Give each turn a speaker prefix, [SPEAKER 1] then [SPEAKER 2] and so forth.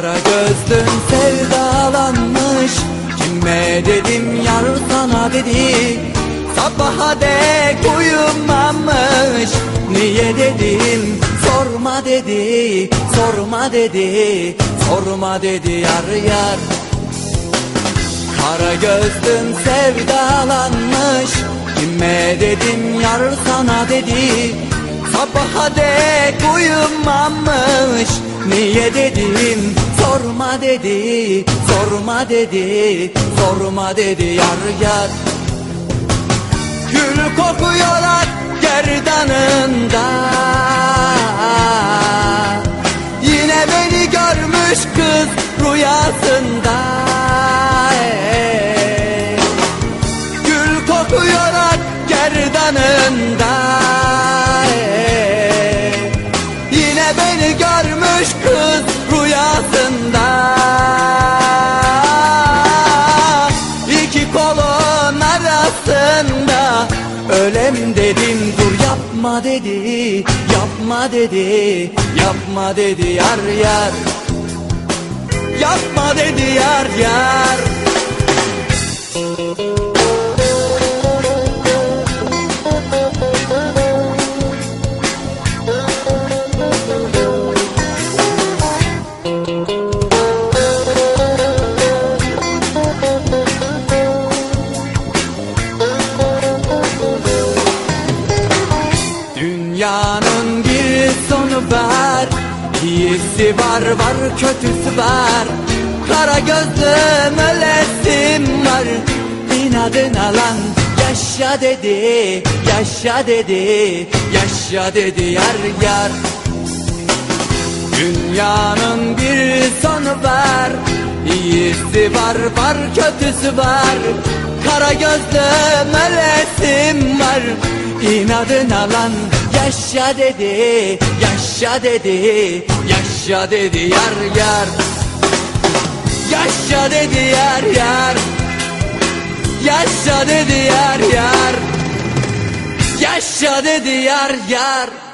[SPEAKER 1] Kara gözlüm sevdalanmış. Kime dedim yar sana dedi. Sabaha dek uyumamış. Niye dedim? Sorma dedi Sorma dedi Sorma dedi yar yar. Kara gözlüm sevdalanmış. Kime dedim yar sana dedi. Sabaha dek uyumamış. Niye dedim sorma dedi Sorma dedi Sorma dedi yar yar Gül kokuyor ak gerdanında Yine beni görmüş kız rüyasında. Gül kokuyor ak gerdanında. Yine beni görmüş kız rüyasında İki kolun arasında. Ölem dedim dur yapma dedi Yapma dedi Yapma dedi yar yar. Yapma dedi yar yar Dünyanın bir sonu var. İyisi var var kötüsü var. Kara gözlüm ölesim var. İnadına lan yaşa dedi Yaşa dedi Yaşa dedi yar yar. Dünyanın bir sonu var. İyisi var var kötüsü var. Kara gözlüm ölesim var İnadına lan yaşa dedi Yaşa dedi Yaşa dedi yar yar. Yaşa dedi yar yar Yaşa dedi yar yar. Yaşa dedi yar yar